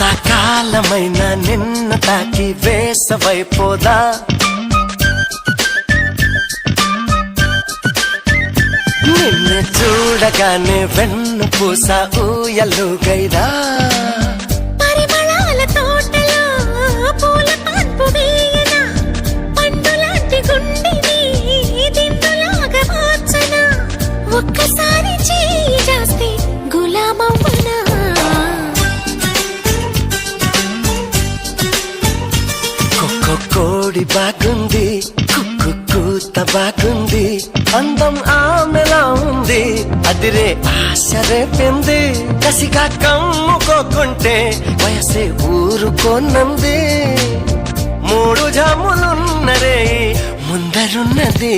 ఎంత కాలమైన నిన్న తాకి వేసవైపోదా? నిన్ను చూడగానే వెన్ను పూస ఊయలుగైదా పరిమళాల ఒక్కసారి కోడి బాగుంది కుక్కు కూత బాగుంది అందం ఆమెలా ఉంది. అదిరే ఆశ రేపింది కసిగా కమ్ముకోకుంటే వయసే ఊరుకోనంది. మూడు జాములున్నరే ముందరున్నది.